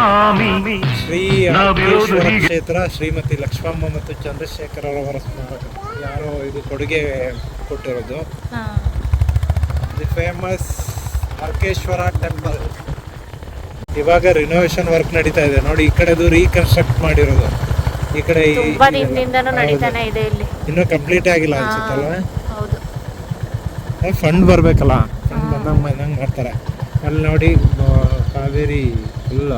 ಸ್ವಾಮಿ. ಶ್ರೀ ಕ್ಷೇತ್ರ ಶ್ರೀಮತಿ ಲಕ್ಷ್ಮಮ್ಮ ಮತ್ತು ಚಂದ್ರಶೇಖರ್ ಅವರ ಸ್ಮಾರಕ ಯಾರೋ ಇದು ಕೊಡುಗೆ ಕೊಟ್ಟಿರೋದು. ದಿ ಫೇಮಸ್ ಅರ್ಕೇಶ್ವರ ಟೆಂಪಲ್ ಇವಾಗ ರಿನೋವೇಷನ್ ವರ್ಕ್ ನಡೀತಾ ಇದೆ. ನೋಡಿ ಈ ಕಡೆದು ರೀಕನ್ಸ್ಟ್ರಕ್ಟ್ ಮಾಡಿರೋದು. ಈ ಕಡೆ ಇನ್ನೂ ಕಂಪ್ಲೀಟ್ ಆಗಿಲ್ಲ ಅನ್ಸುತ್ತಲ್ಲ ಹೌದು. ಫಂಡ್ ಬರಬೇಕಲ್ಲ. ಫಂಡ್ ಬಂದಂಗೆ ಬಂದಂಗೆ ಮಾಡ್ತಾರೆ. ಅಲ್ಲಿ ನೋಡಿ ಕಾವೇರಿ ಫುಲ್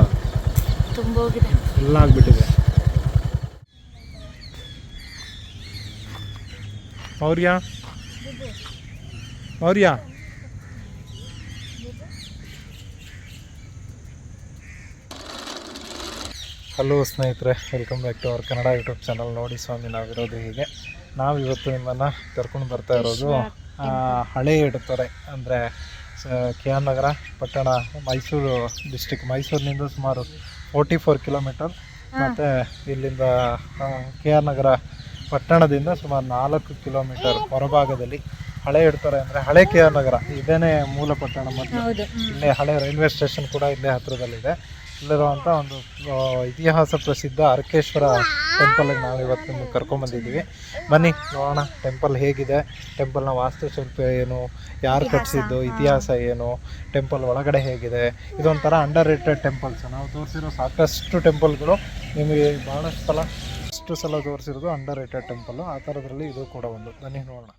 ತುಂಬೋಗಿದೆ. ಎಲ್ಲ ಆಗಿಬಿಟ್ಟಿದೆ. ಮೌರ್ಯ? ಮೌರ್ಯ? ಹಲೋ ಸ್ನೇಹಿತರೆ welcome back to our Kannada YouTube channel ನೋಡಿ ಸ್ವಾಮಿ ನಾವಿರೋದು ಹೀಗೆ. ನಾವು ಇವತ್ತು ನಿಮ್ಮನ್ನು ಕರ್ಕೊಂಡು ಬರ್ತಾ ಇರೋದು ಹಳೆ ಇಡುತ್ತಾರೆ ಅಂದರೆ ಕೆ ಆರ್ ನಗರ ಪಟ್ಟಣ, ಮೈಸೂರು ಡಿಸ್ಟಿಕ್ ಮೈಸೂರಿನಿಂದ ಸುಮಾರು ಫೋರ್ಟಿ ಫೋರ್ ಕಿಲೋಮೀಟರ್ ಮತ್ತು ಇಲ್ಲಿಂದ ಕೆ ಆರ್ ನಗರ ಪಟ್ಟಣದಿಂದ ಸುಮಾರು ನಾಲ್ಕು ಕಿಲೋಮೀಟರ್ ಹೊರಭಾಗದಲ್ಲಿ ಹಳೆ ಇಡ್ತಾರೆ ಅಂದರೆ ಹಳೆ ಕೆ ಆರ್ ನಗರ. ಇದೇನೇ ಮೂಲ ಪಟ್ಟಣ ಮತ್ತು ಇಲ್ಲೇ ಹಳೆ ರೈಲ್ವೆ ಸ್ಟೇಷನ್ ಕೂಡ ಇಲ್ಲೇ ಹತ್ರದಲ್ಲಿದೆ. ಇಲ್ಲಿರುವಂಥ ಒಂದು ಇತಿಹಾಸ ಪ್ರಸಿದ್ಧ ಅರ್ಕೇಶ್ವರ ಟೆಂಪಲ್ಗೆ ನಾವು ಇವತ್ತು ನಿಮ್ಗೆ ಕರ್ಕೊಂಬಂದಿದ್ದೀವಿ ಬನ್ನಿ ನೋಡೋಣ ಟೆಂಪಲ್ ಹೇಗಿದೆ ಟೆಂಪಲ್ನ ವಾಸ್ತುಶಿಲ್ಪ ಏನು ಯಾರು ಕಟ್ಟಿಸಿದ್ದು ಇತಿಹಾಸ ಏನು ಟೆಂಪಲ್ ಒಳಗಡೆ ಹೇಗಿದೆ ಇದೊಂಥರ ಅಂಡರ್ ರೇಟೆಡ್ ಟೆಂಪಲ್ಸ್ ನಾವು ತೋರಿಸಿರೋ ಸಾಕಷ್ಟು ಟೆಂಪಲ್ಗಳು ನಿಮಗೆ ಭಾಳಷ್ಟು ಸಲ ಅಷ್ಟು ಸಲ ತೋರಿಸಿರೋದು ಅಂಡರ್ ರೇಟೆಡ್ ಟೆಂಪಲ್ಲು ಆ ಥರದ್ರಲ್ಲಿ ಇದು ಕೂಡ ಒಂದು. ಬನ್ನಿ ನೋಡೋಣ.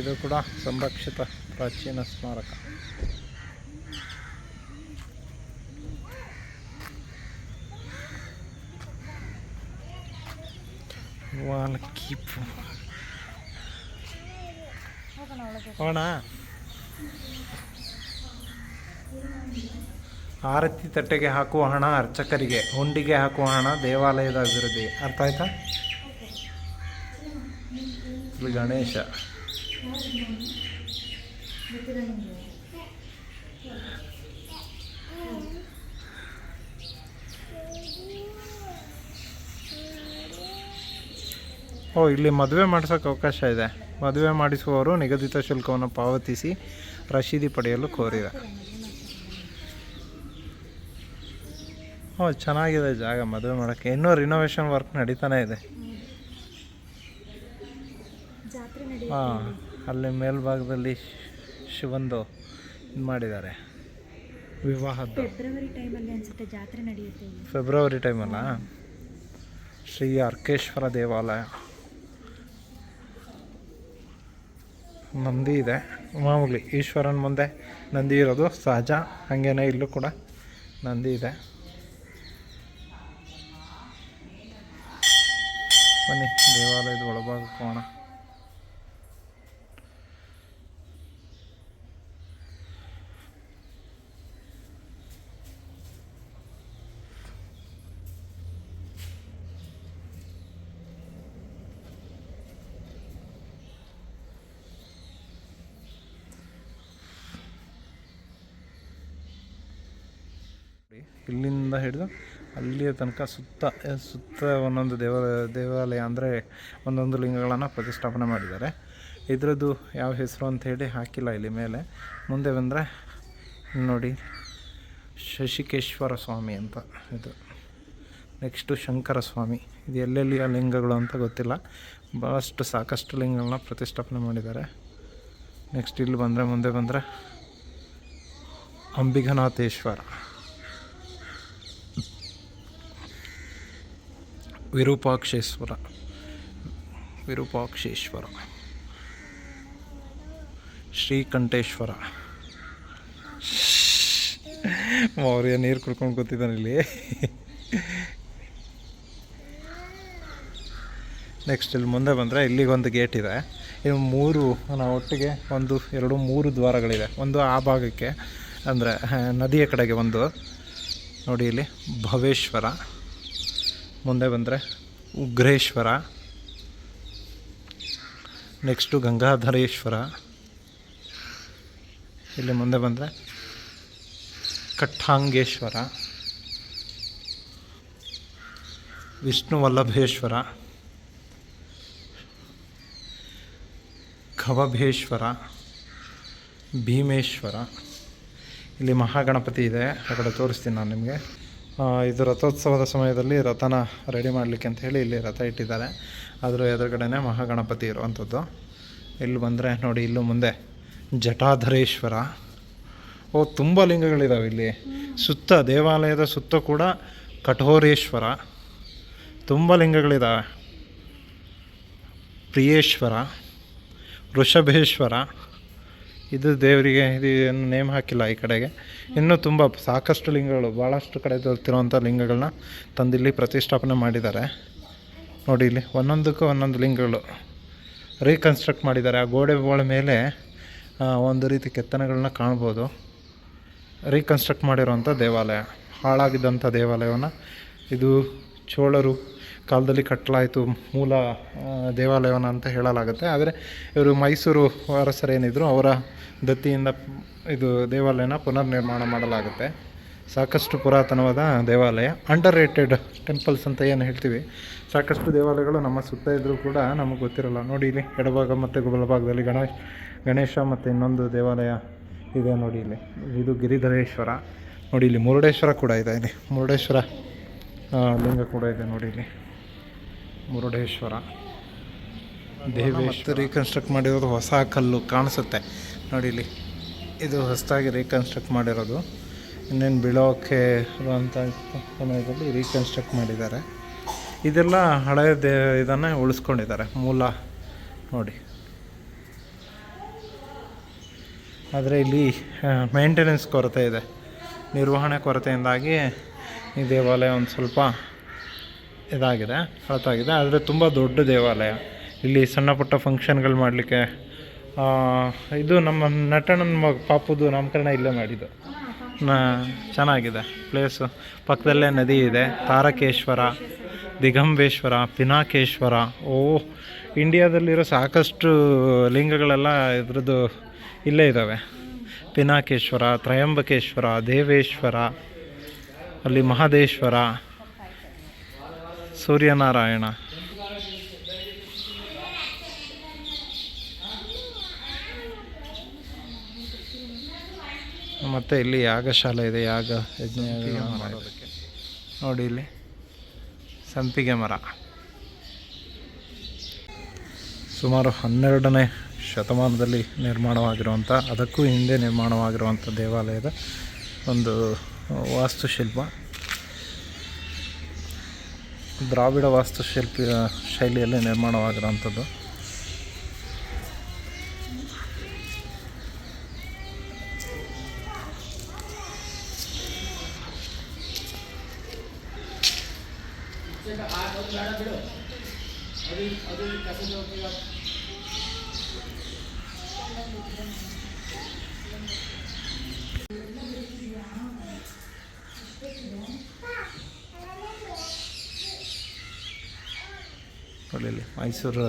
ಇದು ಕೂಡ ಸಂರಕ್ಷಿತ ಪ್ರಾಚೀನ ಸ್ಮಾರಕ. ವಾಲ್ಕೀಪು ಹೋಗೋಣ ಆರತಿ ತಟ್ಟೆಗೆ ಹಾಕುವ ಹಣ ಅರ್ಚಕರಿಗೆ, ಹುಂಡಿಗೆ ಹಾಕುವ ಹಣ ದೇವಾಲಯದ ಅಭಿವೃದ್ಧಿ. ಅರ್ಥ ಆಯ್ತಾ? ಗಣೇಶ. ಓ ಇಲ್ಲಿ ಮದುವೆ ಮಾಡಿಸೋಕೆ ಅವಕಾಶ ಇದೆ. ಮದುವೆ ಮಾಡಿಸುವವರು ನಿಗದಿತ ಶುಲ್ಕವನ್ನು ಪಾವತಿಸಿ ರಶೀದಿ ಪಡೆಯಲು ಕೋರಿದೆ. ಓ ಚೆನ್ನಾಗಿದೆ ಜಾಗ ಮದುವೆ ಮಾಡೋಕ್ಕೆ. ಇನ್ನೂ ರಿನೋವೇಷನ್ ವರ್ಕ್ ನಡೀತಾನೆ ಇದೆ. ಹಾಂ. ಅಲ್ಲಿ ಮೇಲ್ಭಾಗದಲ್ಲಿ ಶಿವಂದು ಇದು ಮಾಡಿದ್ದಾರೆ ವಿವಾಹದ್ದು. ಫೆಬ್ರವರಿ ಟೈಮಲ್ಲಿ ಅನ್ಸುತ್ತೆ ಜಾತ್ರೆ ನಡೆಯುತ್ತೆ ಇಲ್ಲಿ. ಫೆಬ್ರವರಿ ಟೈಮಲ್ಲ? ಶ್ರೀ ಅರ್ಕೇಶ್ವರ ದೇವಾಲಯ. ನಂದಿ ಇದೆ. ಮಾಮೂಲಿ ಈಶ್ವರನ ಮುಂದೆ ನಂದಿ ಇರೋದು ಸಹಜ. ಹಾಗೇನೆ ಇಲ್ಲೂ ಕೂಡ ನಂದಿ ಇದೆ. ಬನ್ನಿ ದೇವಾಲಯದ ಒಳಭಾಗಕ್ಕೆ ಹೋಗೋಣ. ಇಲ್ಲಿಂದ ಹಿಡಿದು ಅಲ್ಲಿಯ ತನಕ ಸುತ್ತ ಸುತ್ತ ಒಂದೊಂದು ದೇವ, ದೇವಾಲಯ ಅಂದರೆ ಒಂದೊಂದು ಲಿಂಗಗಳನ್ನು ಪ್ರತಿಷ್ಠಾಪನೆ ಮಾಡಿದ್ದಾರೆ. ಇದರದ್ದು ಯಾವ ಹೆಸರು ಅಂತ ಹೇಳಿ ಹಾಕಿಲ್ಲ ಇಲ್ಲಿ ಮೇಲೆ. ಮುಂದೆ ಬಂದರೆ ನೋಡಿ, ಶಶಿಕೇಶ್ವರ ಸ್ವಾಮಿ ಅಂತ ಇದು. ನೆಕ್ಸ್ಟು ಶಂಕರ ಸ್ವಾಮಿ. ಇದು ಎಲ್ಲೆಲ್ಲಿಯ ಲಿಂಗಗಳು ಅಂತ ಗೊತ್ತಿಲ್ಲ. ಭಾಳಷ್ಟು ಸಾಕಷ್ಟು ಲಿಂಗಗಳನ್ನ ಪ್ರತಿಷ್ಠಾಪನೆ ಮಾಡಿದ್ದಾರೆ. ನೆಕ್ಸ್ಟ್ ಇಲ್ಲಿ ಬಂದರೆ, ಮುಂದೆ ಬಂದರೆ ಅಂಬಿಗನಾಥೇಶ್ವರ ವಿರೂಪಾಕ್ಷೇಶ್ವರ. ವಿರೂಪಾಕ್ಷೇಶ್ವರ. ಶ್ರೀಕಂಠೇಶ್ವರ. ಮೌರ್ಯ ನೀರು ಕುಡ್ಕೊಂಡು ಕೂತಿದ್ದಾನೆ ಇಲ್ಲಿ. ನೆಕ್ಸ್ಟ್ ಇಲ್ಲಿ ಮುಂದೆ ಬಂದರೆ ಇಲ್ಲಿಗೊಂದು ಗೇಟ್ ಇದೆ. ಇವು ಮೂರು, ನಾವು ಒಟ್ಟಿಗೆ ಒಂದು, ಎರಡು, ಮೂರು ದ್ವಾರಗಳಿದೆ. ಒಂದು ಆ ಭಾಗಕ್ಕೆ ಅಂದರೆ ನದಿಯ ಕಡೆಗೆ ಒಂದು. ನೋಡಿ ಇಲ್ಲಿ ಭವೇಶ್ವರ. ಮುಂದೆ ಬಂದರೆ ಉಗ್ರೇಶ್ವರ ನೆಕ್ಸ್ಟು ಗಂಗಾಧರೇಶ್ವರ. ಇಲ್ಲಿ ಮುಂದೆ ಬಂದರೆ ಕಟ್ಟಾಂಗೇಶ್ವರ ವಿಷ್ಣು ವಲ್ಲಭೇಶ್ವರ ಖವಭೇಶ್ವರ ಭೀಮೇಶ್ವರ. ಇಲ್ಲಿ ಮಹಾಗಣಪತಿ ಇದೆ, ಆ ಕಡೆ ತೋರಿಸ್ತೀನಿ ನಾನು ನಿಮಗೆ. ಇದು ರಥೋತ್ಸವದ ಸಮಯದಲ್ಲಿ ರಥನ ರೆಡಿ ಮಾಡಲಿಕ್ಕೆ ಅಂತ ಹೇಳಿ ಇಲ್ಲಿ ರಥ ಇಟ್ಟಿದ್ದಾರೆ. ಅದರ ಎದುರುಗಡೆನೇ ಮಹಾಗಣಪತಿ ಇರುವಂಥದ್ದು. ಇಲ್ಲಿ ಬಂದರೆ ನೋಡಿ, ಇಲ್ಲೂ ಮುಂದೆ ಜಟಾಧರೇಶ್ವರ. ಓ, ತುಂಬ ಲಿಂಗಗಳಿದ್ದಾವೆ ಇಲ್ಲಿ. ಸುತ್ತ ದೇವಾಲಯದ ಸುತ್ತ ಕೂಡ ಕಠೋರೇಶ್ವರ. ತುಂಬ ಲಿಂಗಗಳಿದ್ದಾವೆ ಪ್ರಿಯೇಶ್ವರ ವೃಷಭೇಶ್ವರ ಇದು ದೇವರಿಗೆ ಇದು ಏನು ನೇಮ್ ಹಾಕಿಲ್ಲ ಈ ಕಡೆಗೆ. ಇನ್ನೂ ತುಂಬ ಸಾಕಷ್ಟು ಲಿಂಗಗಳು ಭಾಳಷ್ಟು ಕಡೆ ದೊರೆತಿರುವಂಥ ಲಿಂಗಗಳನ್ನ ತಂದಿಲ್ಲಿ ಪ್ರತಿಷ್ಠಾಪನೆ ಮಾಡಿದ್ದಾರೆ. ನೋಡಿ ಇಲ್ಲಿ ಒಂದೊಂದಕ್ಕೂ ಒಂದೊಂದು ಲಿಂಗಗಳು ರೀಕನ್ಸ್ಟ್ರಕ್ಟ್ ಮಾಡಿದ್ದಾರೆ. ಆ ಗೋಡೆಗಳ ಮೇಲೆ ಒಂದು ರೀತಿ ಕೆತ್ತನೆಗಳನ್ನ ಕಾಣ್ಬೋದು. ರೀಕನ್ಸ್ಟ್ರಕ್ಟ್ ಮಾಡಿರೋವಂಥ ದೇವಾಲಯ ಹಾಳಾಗಿದ್ದಂಥ ದೇವಾಲಯವನ್ನು ಇದು ಚೋಳರು ಕಾಲದಲ್ಲಿ ಕಟ್ಟಲಾಯಿತು ಮೂಲ ದೇವಾಲಯವನ್ನು ಅಂತ ಹೇಳಲಾಗುತ್ತೆ. ಆದರೆ ಇವರು ಮೈಸೂರು ಅರಸರೇನಿದ್ರು ಅವರ ದತ್ತಿಯಿಂದ ಇದು ದೇವಾಲಯನ ಪುನರ್ ನಿರ್ಮಾಣ ಮಾಡಲಾಗುತ್ತೆ. ಸಾಕಷ್ಟು ಪುರಾತನವಾದ ದೇವಾಲಯ ಅಂಡರ್ ರೇಟೆಡ್ ಟೆಂಪಲ್ಸ್ ಅಂತ ಏನು ಹೇಳ್ತೀವಿ. ಸಾಕಷ್ಟು ದೇವಾಲಯಗಳು ನಮ್ಮ ಸುತ್ತ ಇದ್ದರೂ ಕೂಡ ನಮಗೆ ಗೊತ್ತಿರಲ್ಲ. ನೋಡಿ ಇಲ್ಲಿ ಎಡಭಾಗ ಮತ್ತು ಬಲಭಾಗದಲ್ಲಿ ಗಣೇಶ್ ಗಣೇಶ ಮತ್ತು ಇನ್ನೊಂದು ದೇವಾಲಯ ಇದೆ ನೋಡಿ ಇಲ್ಲಿ. ಇದು ಗಿರಿಧರೇಶ್ವರ. ನೋಡಿ ಇಲ್ಲಿ ಮುರುಡೇಶ್ವರ ಕೂಡ ಇದೆ ಇಲ್ಲಿ. ಮುರುಡೇಶ್ವರ ಲಿಂಗ ಕೂಡ ಇದೆ ನೋಡಿ ಇಲ್ಲಿ. ಮುರುಡೇಶ್ವರ ದೇವೇಶ್ವರ. ರೀಕನ್ಸ್ಟ್ರಕ್ಟ್ ಮಾಡಿರೋದು ಹೊಸ ಕಲ್ಲು ಕಾಣಿಸುತ್ತೆ. ನೋಡಿ ಇಲ್ಲಿ ಇದು ಹೊಸದಾಗಿ ರೀಕನ್ಸ್ಟ್ರಕ್ಟ್ ಮಾಡಿರೋದು. ಇನ್ನೇನು ಬೀಳೋಕ್ಕೆ ಇರುವಂಥ ಸಮಯದಲ್ಲಿ ರೀಕನ್ಸ್ಟ್ರಕ್ಟ್ ಮಾಡಿದ್ದಾರೆ. ಇದೆಲ್ಲ ಹಳೆಯ ದೇ, ಇದನ್ನು ಉಳಿಸ್ಕೊಂಡಿದ್ದಾರೆ, ಮೂಲ ನೋಡಿ. ಆದರೆ ಇಲ್ಲಿ ಮೇಂಟೆನೆನ್ಸ್ ಕೊರತೆ ಇದೆ. ನಿರ್ವಹಣೆ ಕೊರತೆಯಿಂದಾಗಿ ಈ ದೇವಾಲಯ ಒಂದು ಸ್ವಲ್ಪ ಇದಾಗಿದೆ ಹಳತಾಗಿದೆ ಆದರೆ ತುಂಬ ದೊಡ್ಡ ದೇವಾಲಯ. ಇಲ್ಲಿ ಸಣ್ಣ ಪುಟ್ಟ ಫಂಕ್ಷನ್ಗಳು ಮಾಡಲಿಕ್ಕೆ ಇದು ನಮ್ಮ ನಟನನ ಮಗ ಪಾಪುದು ನಾಮಕರಣ ಇಲ್ಲೇ ಮಾಡಿದ್ದು. ನಾ, ಚೆನ್ನಾಗಿದೆ. ಪ್ಲೇಸು ಪಕ್ಕದಲ್ಲೇ ನದಿ ಇದೆ. ತಾರಕೇಶ್ವರ, ದಿಗಂಬೇಶ್ವರ, ಪಿನಾಕೇಶ್ವರ. ಓ ಇಂಡಿಯಾದಲ್ಲಿರೋ ಸಾಕಷ್ಟು ಲಿಂಗಗಳೆಲ್ಲ ಇದ್ರದ್ದು ಇಲ್ಲೇ ಇದ್ದಾವೆ. ಪಿನಾಕೇಶ್ವರ, ತ್ರಯಂಬಕೇಶ್ವರ, ದೇವೇಶ್ವರ, ಅಲ್ಲಿ ಮಹದೇಶ್ವರ, ಸೂರ್ಯನಾರಾಯಣ. ಮತ್ತು ಇಲ್ಲಿ ಯಾಗಶಾಲೆ ಇದೆ ಯಾಗ ಯಜ್ಞ ಮಾಡೋದಕ್ಕೆ ನೋಡಿ ಇಲ್ಲಿ. ಸಂಪಿಗೆ ಮರ. ಸುಮಾರು ಹನ್ನೆರಡನೇ ಶತಮಾನದಲ್ಲಿ ನಿರ್ಮಾಣವಾಗಿರುವಂಥ ಅದಕ್ಕೂ ಹಿಂದೆ ನಿರ್ಮಾಣವಾಗಿರುವಂಥ ದೇವಾಲಯದ ಒಂದು ವಾಸ್ತುಶಿಲ್ಪ. ದ್ರಾವಿಡ ವಾಸ್ತುಶಿಲ್ಪಿಯ ಶೈಲಿಯಲ್ಲಿ ನಿರ್ಮಾಣವಾಗಿರುವಂಥದ್ದು. ಇಲ್ಲಿ ಮೈಸೂರು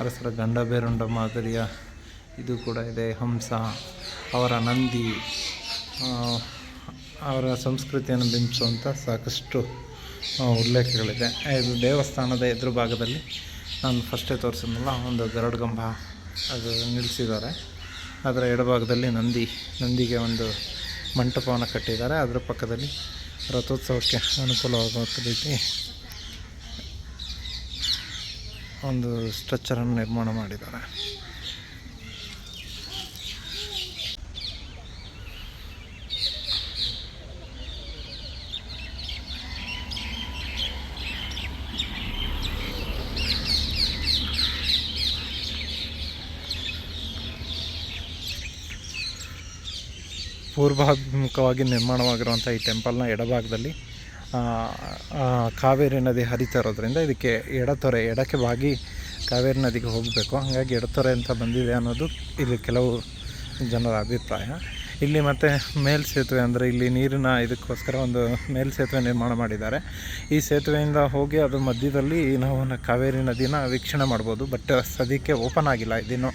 ಅರಸರ ಗಂಡ ಬೇರುಂಡ ಮಾದರಿಯ ಇದು ಕೂಡ ಇದೆ. ಹಂಸ, ಅವರ ನಂದಿ ಅವರ ಸಂಸ್ಕೃತಿಯನ್ನು ಬಿಂಬಿಸುವಂಥ ಸಾಕಷ್ಟು ಉಲ್ಲೇಖಗಳಿದೆ. ಇದು ದೇವಸ್ಥಾನದ ಎದುರು ಭಾಗದಲ್ಲಿ ನಾನು ಫಸ್ಟೇ ತೋರಿಸಿದ್ನಲ್ಲ, ಒಂದು ಗರುಡಗಂಬ ಅದು ನಿಲ್ಲಿಸಿದ್ದಾರೆ ಅದರ ಎಡಭಾಗದಲ್ಲಿ ನಂದಿ, ನಂದಿಗೆ ಒಂದು ಮಂಟಪವನ್ನು ಕಟ್ಟಿದ್ದಾರೆ. ಅದರ ಪಕ್ಕದಲ್ಲಿ ರಥೋತ್ಸವಕ್ಕೆ ಅನುಕೂಲವಾಗುವಂಥ ರೀತಿ ಒಂದು ಸ್ಟ್ರಕ್ಚರನ್ನು ನಿರ್ಮಾಣ ಮಾಡಿದ್ದಾರೆ. ಪೂರ್ವಾಭಿಮುಖವಾಗಿ ನಿರ್ಮಾಣವಾಗಿರುವಂಥ ಈ ಟೆಂಪಲ್ನ ಎಡಭಾಗದಲ್ಲಿ ಕಾವೇರಿ ನದಿ ಹರಿತಾ ಇರೋದ್ರಿಂದ ಇದಕ್ಕೆ ಎಡತೊರೆ, ಎಡಕ್ಕೆ ಬಾಗಿ ಕಾವೇರಿ ನದಿಗೆ ಹೋಗಬೇಕು. ಹಾಗಾಗಿ ಎಡತೊರೆ ಅಂತ ಬಂದಿದೆ ಅನ್ನೋದು ಇಲ್ಲಿ ಕೆಲವು ಜನರ ಅಭಿಪ್ರಾಯ. ಇಲ್ಲಿ ಮತ್ತು ಮೇಲ್ಸೇತುವೆ ಅಂದರೆ ಇಲ್ಲಿ ನೀರಿನ ಇದಕ್ಕೋಸ್ಕರ ಒಂದು ಮೇಲ್ ಸೇತುವೆ ನಿರ್ಮಾಣ ಮಾಡಿದ್ದಾರೆ. ಈ ಸೇತುವೆಯಿಂದ ಹೋಗಿ ಅದು ಮಧ್ಯದಲ್ಲಿ ನಾವು ಕಾವೇರಿ ನದಿನ ವೀಕ್ಷಣೆ ಮಾಡ್ಬೋದು. ಬಟ್ ಸದ್ಯಕ್ಕೆ ಓಪನ್ ಆಗಿಲ್ಲ. ಇದಿನ್ನೂ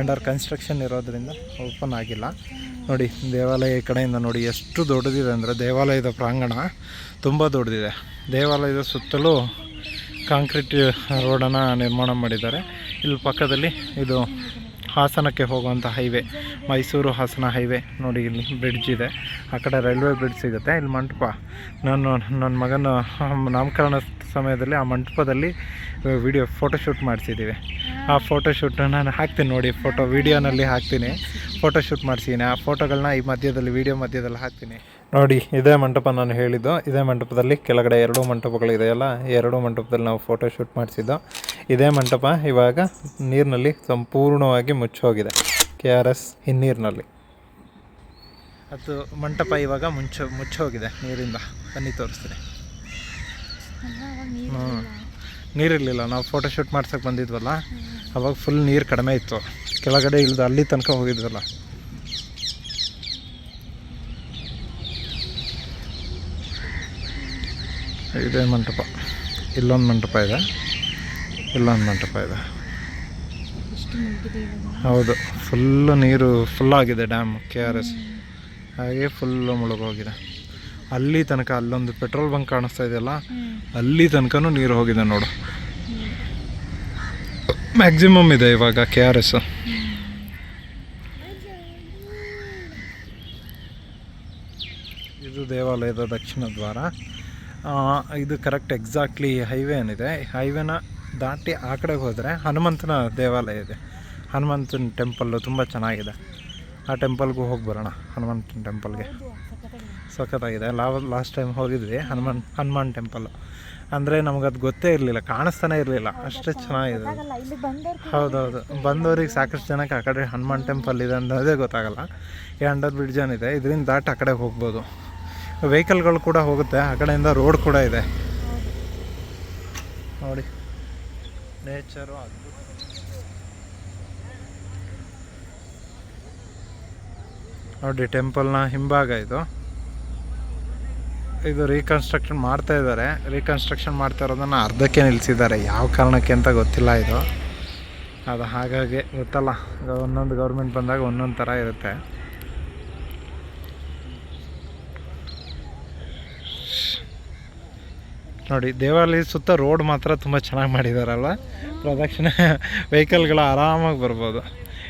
ಅಂಡರ್ ಕನ್ಸ್ಟ್ರಕ್ಷನ್ ಇರೋದರಿಂದ ಓಪನ್ ಆಗಿಲ್ಲ. ನೋಡಿ, ದೇವಾಲಯ ಈ ಕಡೆಯಿಂದ ನೋಡಿ, ಎಷ್ಟು ದೊಡ್ಡದಿದೆ ಅಂದರೆ ದೇವಾಲಯದ ಪ್ರಾಂಗಣ ತುಂಬ ದೊಡ್ಡದಿದೆ. ದೇವಾಲಯದ ಸುತ್ತಲೂ ಕಾಂಕ್ರೀಟ್ ರೋಡನ್ನು ನಿರ್ಮಾಣ ಮಾಡಿದ್ದಾರೆ. ಇಲ್ಲಿ ಪಕ್ಕದಲ್ಲಿ ಇದು ಹಾಸನಕ್ಕೆ ಹೋಗುವಂಥ ಹೈವೇ, ಮೈಸೂರು ಹಾಸನ ಹೈವೇ. ನೋಡಿ, ಇಲ್ಲಿ ಬ್ರಿಡ್ಜ್ ಇದೆ. ಆ ಕಡೆ ರೈಲ್ವೆ ಬ್ರಿಡ್ಜ್ ಸಿಗುತ್ತೆ. ಇಲ್ಲಿ ಮಂಟಪ ನಾನು ನನ್ನ ಮಗನ ನಾಮಕರಣ ಸಮಯದಲ್ಲಿ ಆ ಮಂಟಪದಲ್ಲಿ ವಿಡಿಯೋ ಫೋಟೋಶೂಟ್ ಮಾಡಿಸಿದ್ದೀವಿ ಆ ಫೋಟೋಶೂಟ್ ನಾನು ಹಾಕ್ತೀನಿ ನೋಡಿ ಫೋಟೋ ವೀಡಿಯೋನಲ್ಲಿ ಹಾಕ್ತೀನಿ. ಫೋಟೋಶೂಟ್ ಮಾಡಿಸಿದ್ದೀನಿ ಆ ಫೋಟೋಗಳನ್ನ ಈ ಮಧ್ಯದಲ್ಲಿ ವೀಡಿಯೋ ಮಧ್ಯದಲ್ಲಿ ಹಾಕ್ತೀನಿ. ನೋಡಿ ಇದೇ ಮಂಟಪ ನಾನು ಹೇಳಿದ್ದು. ಇದೇ ಮಂಟಪದಲ್ಲಿ ಕೆಳಗಡೆ ಎರಡು ಮಂಟಪಗಳಿದೆಯಲ್ಲ ಈ ಎರಡು ಮಂಟಪದಲ್ಲಿ ನಾವು ಫೋಟೋ ಶೂಟ್ ಮಾಡಿಸಿದ್ದು. ಇದೇ ಮಂಟಪ ಇವಾಗ ನೀರಿನಲ್ಲಿ ಸಂಪೂರ್ಣವಾಗಿ ಮುಚ್ಚೋಗಿದೆ. ಕೆ ಆರ್ ಎಸ್ ಹಿನ್ನೀರಿನಲ್ಲಿ. ಅದು ಮಂಟಪ ಇವಾಗ ಮುಂಚೆ ಮುಚ್ಚೋಗಿದೆ ನೀರಿಂದ. ಬನ್ನಿ ತೋರಿಸ್ತೀನಿ. ಹ್ಞೂ ನೀರಿರಲಿಲ್ಲ. ನಾವು ಫೋಟೋಶೂಟ್ ಮಾಡ್ಸೋಕೆ ಬಂದಿದ್ವಲ್ಲ? ಅವಾಗ ಫುಲ್ ನೀರು ಕಡಿಮೆ ಇತ್ತು. ಕೆಳಗಡೆ ಇಳಿದು ಅಲ್ಲಿ ತನಕ ಹೋಗಿದ್ರಲ್ಲ ಇದೇ ಮಂಟಪ. ಇಲ್ಲೊಂದು ಮಂಟಪ ಇದೆ. ಇಲ್ಲೊಂದು ಮಂಟಪ ಇದೆ. ಹೌದು ಫುಲ್ಲು ನೀರು ಫುಲ್ಲಾಗಿದೆ ಡ್ಯಾಮ್ ಕೆ ಆರ್ ಎಸ್ ಹಾಗೆ ಫುಲ್ಲು ಮುಳುಗೋಗಿದೆ. ಅಲ್ಲಿ ತನಕ ಅಲ್ಲೊಂದು ಪೆಟ್ರೋಲ್ ಬಂಕ್ ಕಾಣಿಸ್ತಾ ಇದೆಯಲ್ಲ ಅಲ್ಲಿ ತನಕನೂ ನೀರು ಹೋಗಿದೆ ನೋಡು. ಮ್ಯಾಕ್ಸಿಮಮ್ ಇದೆ ಇವಾಗ ಕೆ ಆರ್ ಎಸ್ ಇದು ದೇವಾಲಯದ ದಕ್ಷಿಣ ದ್ವಾರ. ಇದು ಕರೆಕ್ಟ್ ಎಕ್ಸಾಕ್ಟ್ಲಿ ಹೈವೇ ಏನಿದೆ. ಹೈವೇನ ದಾಟಿ ಆ ಕಡೆಗೆ ಹೋದರೆ ಹನುಮಂತನ ದೇವಾಲಯ ಇದೆ. ಹನುಮಂತನ ಟೆಂಪಲ್ಲು ತುಂಬ ಚೆನ್ನಾಗಿದೆ. ಆ ಟೆಂಪಲ್ಗೂ ಹೋಗಿ ಬರೋಣ ಹನುಮಂತನ ಟೆಂಪಲ್ಗೆ ಸಖತ್ತಾಗಿದೆ. ಲಾವ್ ಲಾಸ್ಟ್ ಟೈಮ್ ಹೋಗಿದ್ವಿ ಹನುಮಾನ್ ಹನುಮಾನ್ ಟೆಂಪಲ್ಲು ಅಂದರೆ ನಮಗದು ಗೊತ್ತೇ ಇರಲಿಲ್ಲ, ಕಾಣಿಸ್ತಾನೆ ಇರಲಿಲ್ಲ. ಅಷ್ಟೇ ಚೆನ್ನಾಗಿದೆ. ಹೌದೌದು. ಬಂದವ್ರಿಗೆ ಸಾಕಷ್ಟು ಜನಕ್ಕೆ ಆ ಕಡೆ ಹನುಮಾನ್ ಟೆಂಪಲ್ ಇದೆ ಅನ್ನೋದೇ ಗೊತ್ತಾಗಲ್ಲ. ಈ ಅಂಡರ್ ಬ್ರಿಡ್ಜ್ ಏನಿದೆ, ಇದರಿಂದ ದಾಟಿ ಆ ಕಡೆಗೆ ಹೋಗ್ಬೋದು. ವೆಹಿಕಲ್ಗಳು ಕೂಡ ಹೋಗುತ್ತೆ. ಆ ಕಡೆಯಿಂದ ರೋಡ್ ಕೂಡ ಇದೆ. ನೋಡಿ. ನೇಚರು ಅದ್ಭುತ. ನೋಡಿ ಟೆಂಪಲ್ನ ಹಿಂಭಾಗ ಇದು. ಇದು ರೀಕನ್ಸ್ಟ್ರಕ್ಷನ್ ಮಾಡ್ತಾ ಇದ್ದಾರೆ. ರೀಕನ್ಸ್ಟ್ರಕ್ಷನ್ ಮಾಡ್ತಾ ಇರೋದನ್ನು ಅರ್ಧಕ್ಕೆ ನಿಲ್ಲಿಸಿದ್ದಾರೆ ಯಾವ ಕಾರಣಕ್ಕೆ ಅಂತ ಗೊತ್ತಿಲ್ಲ ಇದು. ಅದು ಹಾಗಾಗಿ ಗೊತ್ತಲ್ಲ. ಒಂದೊಂದು ಗೌರ್ಮೆಂಟ್ ಬಂದಾಗ ಒಂದೊಂದು ಥರ ಇರುತ್ತೆ. ನೋಡಿ ದೇವಾಲಯ ಸುತ್ತ ರೋಡ್ ಮಾತ್ರ ತುಂಬ ಚೆನ್ನಾಗಿ ಮಾಡಿದಾರಲ್ಲ ಪ್ರದಕ್ಷಿಣೆ, ವೆಹಿಕಲ್ಗಳು ಆರಾಮಾಗಿ ಬರ್ಬೋದು.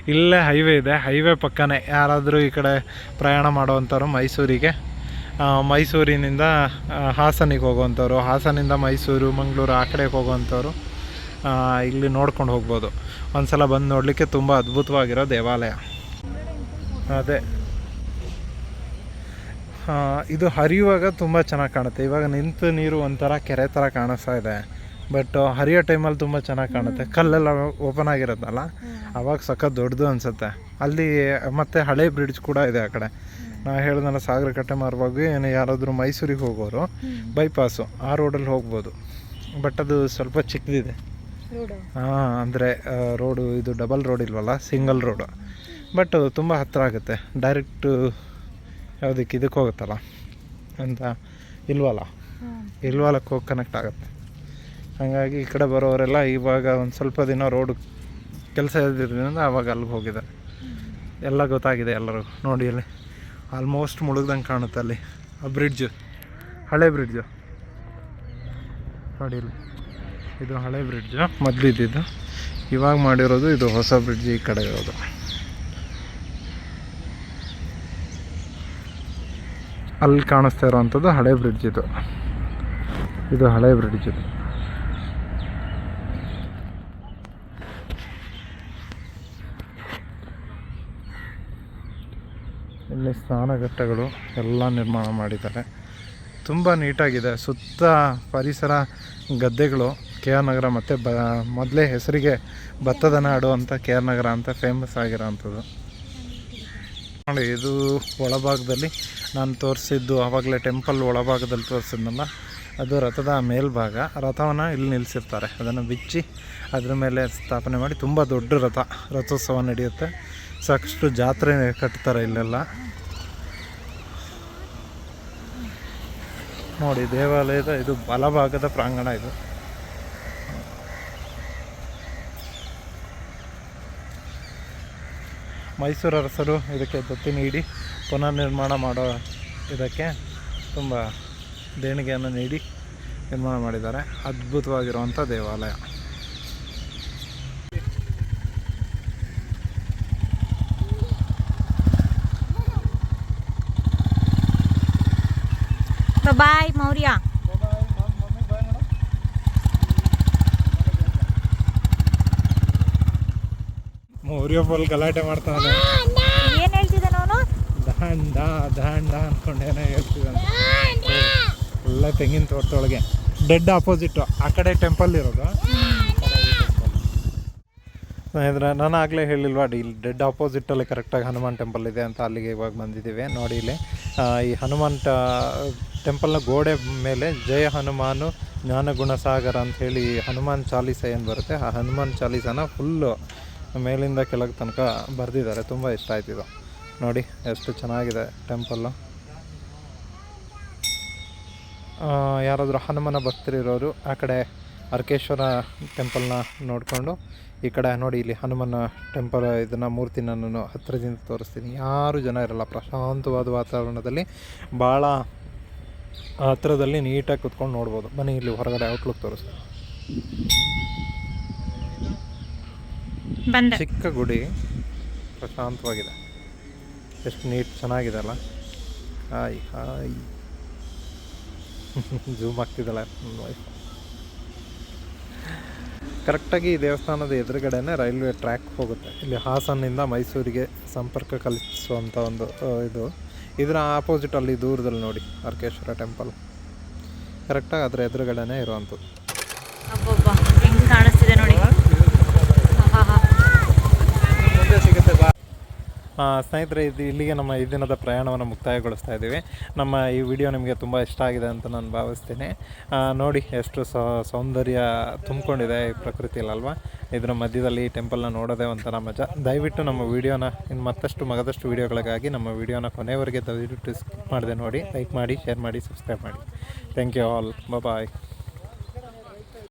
ಇಲ್ಲೇ ಹೈವೇ ಇದೆ, ಹೈವೇ ಪಕ್ಕನೇ. ಯಾರಾದರೂ ಈ ಕಡೆ ಪ್ರಯಾಣ ಮಾಡುವಂಥವ್ರು ಮೈಸೂರಿಗೆ. ಮೈಸೂರಿನಿಂದ ಹಾಸನಿಗೆ ಹೋಗುವಂಥವ್ರು, ಹಾಸನಿಂದ ಮೈಸೂರು, ಮಂಗಳೂರು ಆ ಕಡೆಗೆ ಹೋಗುವಂಥವ್ರು ಇಲ್ಲಿ ನೋಡ್ಕೊಂಡು ಹೋಗ್ಬೋದು. ಒಂದು ಸಲ ಬಂದು ನೋಡಲಿಕ್ಕೆ ತುಂಬ ಅದ್ಭುತವಾಗಿರೋ ದೇವಾಲಯ. ಅದೇ. ಇದು ಹರಿಯುವಾಗ ತುಂಬ ಚೆನ್ನಾಗಿ ಕಾಣುತ್ತೆ. ಇವಾಗ ನಿಂತು ನೀರು ಒಂಥರ ಕೆರೆ ಥರ ಕಾಣಿಸ್ತಾ ಇದೆ. ಬಟ್ ಹರಿಯೋ ಟೈಮಲ್ಲಿ ತುಂಬ ಚೆನ್ನಾಗಿ ಕಾಣುತ್ತೆ. ಕಲ್ಲೆಲ್ಲ ಓಪನ್ ಆಗಿರುತ್ತಲ್ಲ ಅವಾಗ ಸಖತ್ ದೊಡ್ಡದು ಅನಿಸುತ್ತೆ. ಅಲ್ಲಿ ಮತ್ತು ಹಳೆ ಬ್ರಿಡ್ಜ್ ಕೂಡ ಇದೆ ಆ ಕಡೆ. ನಾ ಹೇಳ್ದಲ್ಲ ಸಾಗರ ಕಟ್ಟೆ ಮಾರುವಾಗ ಏನು ಯಾರಾದರೂ ಮೈಸೂರಿಗೆ ಹೋಗೋರು ಬೈಪಾಸು ಆ ರೋಡಲ್ಲಿ ಹೋಗ್ಬೋದು. ಬಟ್ ಅದು ಸ್ವಲ್ಪ ಚಿಕ್ಕದಿದೆ. ಹಾಂ ಅಂದರೆ ರೋಡು ಇದು ಡಬಲ್ ರೋಡ್ ಇಲ್ವಲ್ಲ ಸಿಂಗಲ್ ರೋಡು ಬಟ್ ತುಂಬ ಹತ್ತಿರ ಆಗುತ್ತೆ. ಡೈರೆಕ್ಟು ಯಾವುದಕ್ಕೆ ಇದಕ್ಕೆ ಹೋಗುತ್ತಲ್ಲ? ಅಂತ ಇಲ್ವಲ್ಲ? ಇಲ್ವಾಲಕ್ಕೆ ಹೋಗಿ ಕನೆಕ್ಟ್ ಆಗುತ್ತೆ. ಹಾಗಾಗಿ ಈ ಕಡೆ ಬರೋರೆಲ್ಲ ಇವಾಗ ಒಂದು ಸ್ವಲ್ಪ ದಿನ ರೋಡ್ ಕೆಲಸ ಇದ್ದಿದ್ದರಿಂದ ಆವಾಗ ಅಲ್ಲಿಗೆ ಹೋಗಿದ್ದಾರೆ ಎಲ್ಲ ಗೊತ್ತಾಗಿದೆ ಎಲ್ಲರಿಗೂ. ನೋಡಿ ಅಲ್ಲಿ ಆಲ್ಮೋಸ್ಟ್ ಮುಳುಗ್ದಂಗೆ ಕಾಣುತ್ತೆ ಅಲ್ಲಿ. ಆ ಬ್ರಿಡ್ಜು ಹಳೆ ಬ್ರಿಡ್ಜು ನೋಡಿ ಇಲ್ಲಿ. ಇದು ಹಳೆ ಬ್ರಿಡ್ಜು ಮೊದಲಿದ್ದು ಇದ್ದಿದ್ದು ಇವಾಗ ಮಾಡಿರೋದು ಇದು ಹೊಸ ಬ್ರಿಡ್ಜ್ ಈ ಕಡೆ ಇರೋದು. ಅಲ್ಲಿ ಕಾಣಿಸ್ತಾ ಇರೋವಂಥದ್ದು ಹಳೆ ಬ್ರಿಡ್ಜ್ ಇದು. ಇದು ಹಳೆ ಬ್ರಿಡ್ಜ್ ಇದು. ಇಲ್ಲಿ ಸ್ನಾನಘಟ್ಟಗಳು ಎಲ್ಲ ನಿರ್ಮಾಣ ಮಾಡಿದ್ದಾರೆ. ತುಂಬ ನೀಟಾಗಿದೆ. ಸುತ್ತ ಪರಿಸರ ಗದ್ದೆಗಳು, ಕೆ ಆರ್ ನಗರ ಮತ್ತು ಬ, ಮೊದಲೇ ಹೆಸರಿಗೆ ಭತ್ತದ ನಾಡು ಅಂತ ಕೆ ಆರ್ ನಗರ ಅಂತ ಫೇಮಸ್ ಆಗಿರೋವಂಥದ್ದು. ನೋಡಿ ಇದು ಒಳಭಾಗದಲ್ಲಿ ನಾನು ತೋರಿಸಿದ್ದು ಆವಾಗಲೇ ಟೆಂಪಲ್ ಒಳಭಾಗದಲ್ಲಿ ತೋರಿಸಿದ್ನಲ್ಲ, ಅದು ರಥದ ಮೇಲ್ಭಾಗ. ರಥವನ್ನು ಇಲ್ಲಿ ನಿಲ್ಲಿಸಿರ್ತಾರೆ. ಅದನ್ನು ಬಿಚ್ಚಿ ಅದ್ರ ಮೇಲೆ ಸ್ಥಾಪನೆ ಮಾಡಿ ತುಂಬ ದೊಡ್ಡ ರಥ, ರಥೋತ್ಸವ ನಡೆಯುತ್ತೆ. ಸಾಕಷ್ಟು ಜಾತ್ರೆ ಕಟ್ತಾರೆ ಇಲ್ಲೆಲ್ಲ. ನೋಡಿ, ದೇವಾಲಯದ ಇದು ಬಲಭಾಗದ ಪ್ರಾಂಗಣ ಇದು. ಮೈಸೂರು ಅರಸರು ಇದಕ್ಕೆ ದತ್ತಿ ನೀಡಿ ಪುನರ್ನಿರ್ಮಾಣ ಮಾಡೋ ಇದಕ್ಕೆ ತುಂಬ ದೇಣಿಗೆಯನ್ನು ನೀಡಿ ನಿರ್ಮಾಣ ಮಾಡಿದ್ದಾರೆ. ಅದ್ಭುತವಾಗಿರುವಂಥ ದೇವಾಲಯ. ಬಾಯ್ ಮೌರ್ಯ ಮೌರ್ಯ ಫುಲ್ ಗಲಾಟೆ ಮಾಡ್ತಾನೆ. ಅವನು ದಾಂಡ ದಾಂಡ ಅನ್ಕೊಂಡೇನೆ ಹೇಳ್ತಿದ್ದಾನೆ ಎಲ್ಲ ತೆಂಗಿನ ತೋಟದೊಳಗೆ. ಡೆಡ್ ಆಪೋಸಿಟ್ ಆ ಕಡೆ ಟೆಂಪಲ್ ಇರೋದು. ಸ್ನೇಹಿತರೆ ನಾನು ಆಗಲೇ ಹೇಳಿಲ್ವಾ ಇಲ್ಲಿ ಡೆಡ್ ಆಪೋಸಿಟಲ್ಲಿ ಕರೆಕ್ಟಾಗಿ ಹನುಮಾನ್ ಟೆಂಪಲ್ ಇದೆ ಅಂತ ಅಲ್ಲಿಗೆ ಇವಾಗ ಬಂದಿದ್ದೀವಿ. ನೋಡಿ ಇಲ್ಲಿ ಈ ಹನುಮಾನ್ ಟ ಟೆಂಪಲ್ನ ಗೋಡೆ ಮೇಲೆ ಜಯ ಹನುಮಾನು ಜ್ಞಾನಗುಣ ಸಾಗರ ಅಂತ ಹೇಳಿ ಹನುಮಾನ್ ಚಾಲೀಸ ಏನು ಬರುತ್ತೆ? ಆ ಹನುಮಾನ್ ಚಾಲೀಸನ ಫುಲ್ಲು ಮೇಲಿಂದ ಕೆಳಗೆ ತನಕ ಬರೆದಿದ್ದಾರೆ. ತುಂಬ ಇಷ್ಟ ಆಯ್ತು ಇದು. ನೋಡಿ ಎಷ್ಟು ಚೆನ್ನಾಗಿದೆ ಟೆಂಪಲ್ಲು. ಯಾರಾದರೂ ಹನುಮನ ಭಕ್ತರಿರೋರು ಆ ಕಡೆ ಅರ್ಕೇಶ್ವರ ಟೆಂಪಲ್ನ ನೋಡಿಕೊಂಡು ಈ ಕಡೆ ನೋಡಿ ಇಲ್ಲಿ ಹನುಮನ ಟೆಂಪಲ್ ಇದನ್ನು ಮೂರ್ತಿನ ನಾನು ಹತ್ತಿರದಿಂದ ತೋರಿಸ್ತೀನಿ. ಯಾರೂ ಜನ ಇರಲ್ಲ ಪ್ರಶಾಂತವಾದ ವಾತಾವರಣದಲ್ಲಿ ಭಾಳ ಹತ್ತಿರದಲ್ಲಿ ನೀಟಾಗಿ ಕುತ್ಕೊಂಡು ನೋಡ್ಬೋದು. ಬನ್ನಿ ಇಲ್ಲಿ ಹೊರಗಡೆ ಔಟ್ಲುಕ್ ತೋರಿಸ್ತೀನಿ. ಚಿಕ್ಕ ಗುಡಿ ಪ್ರಶಾಂತವಾಗಿದೆ. ಎಷ್ಟು ನೀಟ್ ಚೆನ್ನಾಗಿದೆ ಅಲ್ಲ ಹಾಯ್. ಹಾಯ್ ಜೂಮ್ ಆಗ್ತಿದ್ದಲ್ಲ ಕರೆಕ್ಟಾಗಿ ಈ ದೇವಸ್ಥಾನದ ಎದುರುಗಡೆನೆ ರೈಲ್ವೆ ಟ್ರ್ಯಾಕ್ ಹೋಗುತ್ತೆ. ಇಲ್ಲಿ ಹಾಸನ್ನಿಂದ ಮೈಸೂರಿಗೆ ಸಂಪರ್ಕ ಕಲ್ಪಿಸುವಂಥ ಒಂದು ಇದು. ಇದರ ಆಪೋಸಿಟ್ ಅಲ್ಲಿ ದೂರದಲ್ಲಿ ನೋಡಿ, ಅರ್ಕೇಶ್ವರ ಟೆಂಪಲ್ ಕರೆಕ್ಟಾಗಿ ಅದರ ಎದುರುಗಡೆನೇ ಇರುವಂಥದ್ದು ಅಬ್ಬಬ್ಬ ಹೆಂಗ್ ಕಾಣಿಸ್ತಿದೆ ನೋಡಿ ಆಹಾಹಾ. ಆ, ಸ್ನೇಹಿತರೆ, ಇದು ಇಲ್ಲಿಗೆ ನಮ್ಮ ಈ ದಿನದ ಪ್ರಯಾಣವನ್ನು ಮುಕ್ತಾಯಗೊಳಿಸ್ತಾ ಇದ್ದೀವಿ. ನಮ್ಮ ಈ ವಿಡಿಯೋ ನಿಮಗೆ ತುಂಬ ಇಷ್ಟ ಆಗಿದೆ ಅಂತ ನಾನು ಭಾವಿಸ್ತೀನಿ. ನೋಡಿ, ಎಷ್ಟು ಸೌಂದರ್ಯ ತುಂಬಿಕೊಂಡಿದೆ ಈ ಪ್ರಕೃತಿಯಲ್ಲಲ್ವಾ ಇದರ ಮಧ್ಯದಲ್ಲಿ ಈ ಟೆಂಪಲ್ನ ನೋಡೋದೇ ಒಂಥರ ಮಜಾ. ದಯವಿಟ್ಟು ನಮ್ಮ ವಿಡಿಯೋನ, ಇನ್ನು ಮತ್ತಷ್ಟು ಮಗದಷ್ಟು ವೀಡಿಯೋಗಳಿಗಾಗಿ ನಮ್ಮ ವಿಡಿಯೋನ ಕೊನೆಯವರೆಗೆ ದಯವಿಟ್ಟು ಸ್ಕಿಪ್ ಮಾಡಿದೆ ನೋಡಿ, ಲೈಕ್ ಮಾಡಿ, ಶೇರ್ ಮಾಡಿ, ಸಬ್ಸ್ಕ್ರೈಬ್ ಮಾಡಿ. Thank you all. ಬಾಯ್